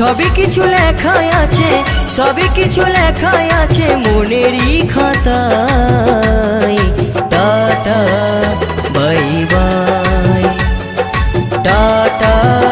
সবই কিছু লেখাই আছে সবই কিছু লেখাই আছে মনেরই খাতায়। Tata bye bye. টাটা।